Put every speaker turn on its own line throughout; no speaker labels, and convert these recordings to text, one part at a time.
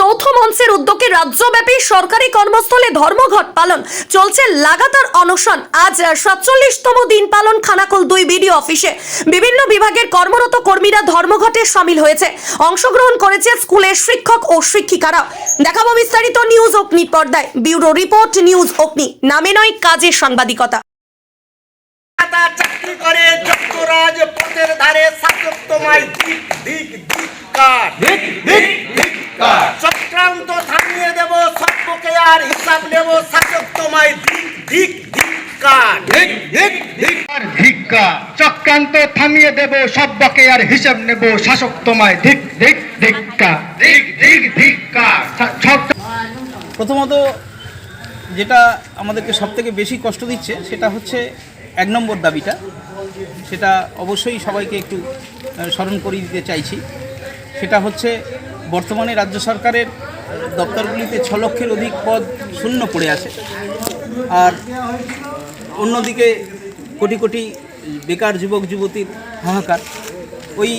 যৌথ মঞ্চের উদ্যোগে রাজ্যব্যাপী সরকারি কর্মস্থলে ধর্মঘট পালন চলছে লাগাতার অনশন। আজ সাতচল্লিশতম দিন পালন খানাকুল দুই বিডিও অফিসে। বিভিন্ন বিভাগের কর্মরত কর্মীরা ধর্মঘটে সামিল হয়েছে। অংশগ্রহণ করেছে স্কুলের শিক্ষক ও শিক্ষিকারা দেখাবো বিস্তারিত নিউজ অগ্নি পর্দায়। ব্যুরো রিপোর্ট নিউজ অগ্নি। নামে নয় কাজের সাংবাদিকতা।
চাকরি করে যুক্তরাজ পথের ধারে শাসক তোমায় দিক দিক ধিক্কার
ধিক ধিক ধিক্কার
চক্রান্ত থামিয়ে দেব সভ্যকে নেব শাসক তোমায় দিক দিক ধিক্কার
ধিক ধিক ধিক্কার ধিক্কার
চক্রান্ত থামিয়ে দেব সব্যকে আর হিসেব নেব শাসক তোমায় ধিক ধিক ধিক্কা
ধিক ধিক ধিক্কার
প্রথমত যেটা আমাদেরকে সবথেকে বেশি কষ্ট দিচ্ছে সেটা হচ্ছে এক নম্বর দাবিটা। সেটা অবশ্যই সবাইকে একটু স্মরণ করিয়ে দিতে চাইছি। সেটা হচ্ছে বর্তমানে রাজ্য সরকারের দপ্তরগুলিতে ছ লক্ষের অধিক পদ শূন্য পড়ে আছে। আর অন্যদিকে কোটি কোটি বেকার যুবক যুবতীর হাহাকার। ওই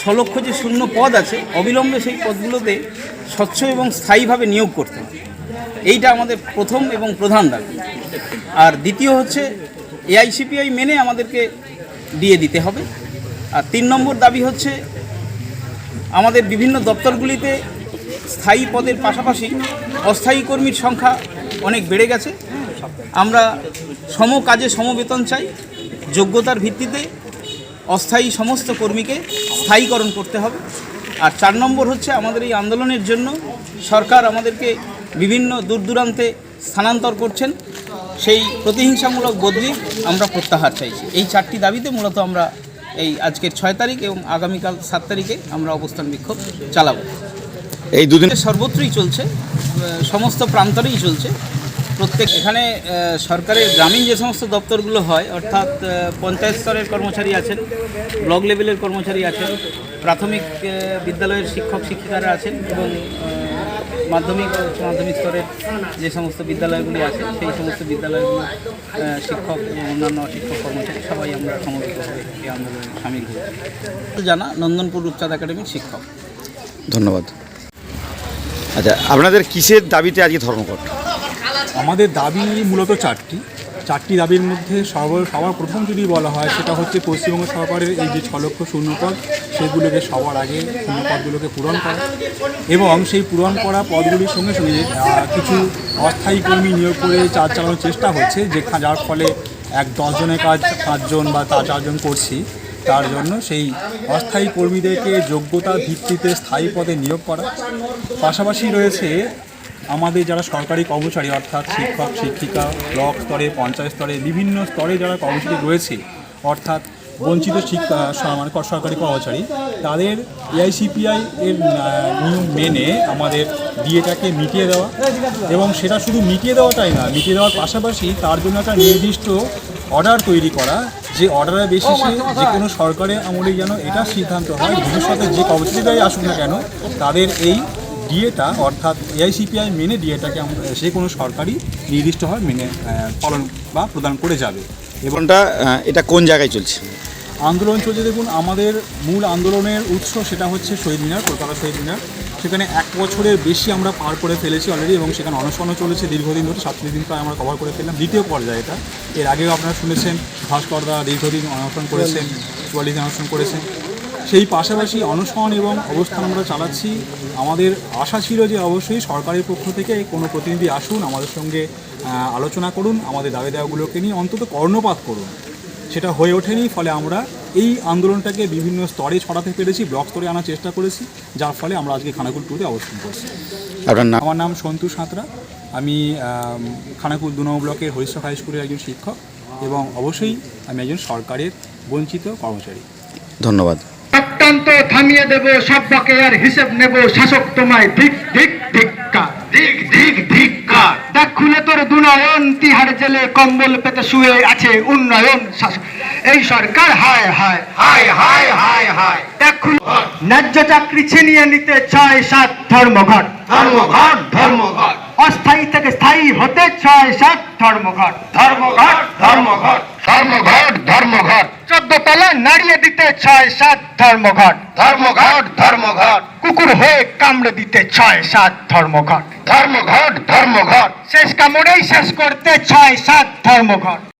ছ লক্ষ যে শূন্য পদ আছে, অবিলম্বে সেই পদগুলোতে স্বচ্ছ এবং স্থায়ীভাবে নিয়োগ করতে হবে। এইটা আমাদের প্রথম এবং প্রধান দাবি। আর দ্বিতীয় হচ্ছে, এআইসিপিআই মেনে আমাদেরকে দিয়ে দিতে হবে। আর তিন নম্বর দাবি হচ্ছে, আমাদের বিভিন্ন দপ্তরগুলিতে স্থায়ী পদের পাশাপাশি অস্থায়ী কর্মীর সংখ্যা অনেক বেড়ে গেছে। আমরা সম কাজে সমবেতন চাই, যোগ্যতার ভিত্তিতে অস্থায়ী সমস্ত কর্মীকে স্থায়ীকরণ করতে হবে। আর চার নম্বর হচ্ছে আমাদের এই আন্দোলনের জন্য সরকার আমাদেরকে বিভিন্ন দূর দূরান্তে স্থানান্তর করছেন। সেই প্রতিহিংসামূলক বদলি আমরা প্রত্যাহার চাইছি। এই চারটি দাবিতে মূলত আমরা এই আজকের ছয় তারিখ এবং আগামীকাল সাত তারিখে আমরা অবস্থান বিক্ষোভ চালাবো।
এই দুদিন
সর্বত্রই চলছে সমস্ত প্রান্তরেই চলছে। প্রত্যেক এখানে সরকারের গ্রামীণ যে সমস্ত দপ্তরগুলো হয় অর্থাৎ পঞ্চায়েত স্তরের কর্মচারী আছেন ব্লক লেভেলের কর্মচারী আছেন প্রাথমিক বিদ্যালয়ের শিক্ষক শিক্ষিকারা আছেন এবং মাধ্যমিক উচ্চ মাধ্যমিক স্তরের যে সমস্ত বিদ্যালয়গুলি আছে সেই সমস্ত বিদ্যালয়গুলোর আহ, শিক্ষক এবং অন্যান্য শিক্ষক কর্মচারী সবাই আমরা সমবেতভাবে এই আন্দোলনে সামিল হয়েছি। জানা নন্দনপুর রূপচাঁদ একাডেমির শিক্ষক।
ধন্যবাদ। আচ্ছা আপনাদের কিসের দাবিতে আজকে ধর্মঘট?
আমাদের দাবি মূলত চারটি। চারটি দাবির মধ্যে সবার সবার প্রথম যদি বলা হয়, সেটা হচ্ছে পশ্চিমবঙ্গ সরকারের এই যে ছ লক্ষ শূন্যপদ, সেগুলোকে সবার আগে শূন্যপদগুলোকে পূরণ করা এবং সেই পূরণ করা পদগুলির সঙ্গে সঙ্গে কিছু অস্থায়ী কর্মী নিয়োগ করে চার চালানোর চেষ্টা হচ্ছে যেখানে যার ফলে এক দশজনের কাজ পাঁচজন বা চারজন করছি। তার জন্য সেই অস্থায়ী কর্মীদেরকে যোগ্যতা ভিত্তিতে স্থায়ী পদে নিয়োগ করা। পাশাপাশি রয়েছে আমাদের যারা সরকারি কর্মচারী, অর্থাৎ শিক্ষক, শিক্ষিকা, ব্লক স্তরে, পঞ্চায়েত স্তরে, বিভিন্ন স্তরে যারা কর্মচারী রয়েছে, অর্থাৎ বঞ্চিত শিক্ষা মানে সরকারি কর্মচারী, তাদের এআইসিপিআই এর নিয়ম মেনে আমাদের ডিএটাকে মিটিয়ে দেওয়া এবং সেটা শুধু মিটিয়ে দেওয়াটাই না, মিটিয়ে দেওয়ার পাশাপাশি তার জন্য একটা নির্দিষ্ট অর্ডার তৈরি করা যে অর্ডারের বেসিসে যে কোনো সরকারের আমলে যেন এটা সিদ্ধান্ত হয়। ভবিষ্যতে যে কর্মচারীরাই আসুক না কেন তাদের এই ডিএটা অর্থাৎ এআইসিপিআই মেনে ডিএটাকে আমরা সে কোনো সরকারি নির্দিষ্টভাবে মেনে পালন বা প্রদান করে যাবে। এবং
কোনটা আহ, এটা কোন জায়গায় চলছে?
আন্দোলন চলছে দেখুন আমাদের মূল আন্দোলনের উৎস সেটা হচ্ছে শহীদ মিনার কলকাতা শহীদ মিনার। সেখানে এক বছরের বেশি আমরা পার করে ফেলেছি অলরেডি এবং সেখানে অনশনও চলেছে দীর্ঘদিন ধরে, সাতচল্লিশ দিন প্রায় আমরা কভার করে ফেললাম। দ্বিতীয় পর্যায়ে এটা। এর আগেও আপনারা শুনেছেন ভাস্করদা দীর্ঘদিন অনশন করেছেন, চুয়াল্লিশ দিন অনশন করেছেন। সেই পাশাপাশি অনশন এবং অবস্থান আমরা চালাচ্ছি। আমাদের আশা ছিল যে অবশ্যই সরকারের পক্ষ থেকে কোনো প্রতিনিধি আসুন, আমাদের সঙ্গে আলোচনা করুন, আমাদের দাবি দাওয়াগুলোকে নিয়ে অন্তত কর্ণপাত করুন। সেটা হয়ে ওঠেনি, ফলে আমরা এই আন্দোলনটাকে বিভিন্ন স্তরে ছড়াতে পেরেছি ব্লক স্তরে আনার চেষ্টা করেছি যার ফলে আমরা আজকে খানাকুল টুতে অবস্থান করছি।
আপনার নাম?
আমার নাম সন্তু সাঁতরা। আমি খানাকুল দু নম্বর ব্লকের হরিশ্বর হাই স্কুলের একজন শিক্ষক এবং অবশ্যই আমি একজন সরকারের বঞ্চিত কর্মচারী।
ধন্যবাদ।
চক্রান্ত থামিয়ে দেব সব্যকে আর হিসেব নেব শাসক তোমায়। ধিক ধিক ধিক্কা
ধিক ধিক ধিক্কার।
দেখ খুলে তোর দুনয়ন তিহার জেলে কম্বল পেতে শুয়ে আছে উন্নয়ন শাসক। এই সরকার হায় হায়।
হায় হায় হায় হায়।
দেখ খুলে ন্যায্য চাকরি ছিনিয়ে নিতে ছয় সাত ধর্মঘট।
ধর্মঘট ধর্মঘট।
অস্থায়ী থেকে স্থায়ী হতে ছয় সাত ধর্মঘট।
ধর্মঘট ধর্মঘট। ধর্মঘট ধর্মঘট।
চোদ্দ তলা নাড়িয়ে দিতে ছয় সাত ধর্মঘট।
ধর্মঘট ধর্মঘট।
কুকুর হয়ে কামড়ে দিতে ছয় সাত ধর্মঘট।
ধর্মঘট ধর্মঘট।
শেষ কামড়েই শেষ করতে ছয় সাত ধর্মঘট।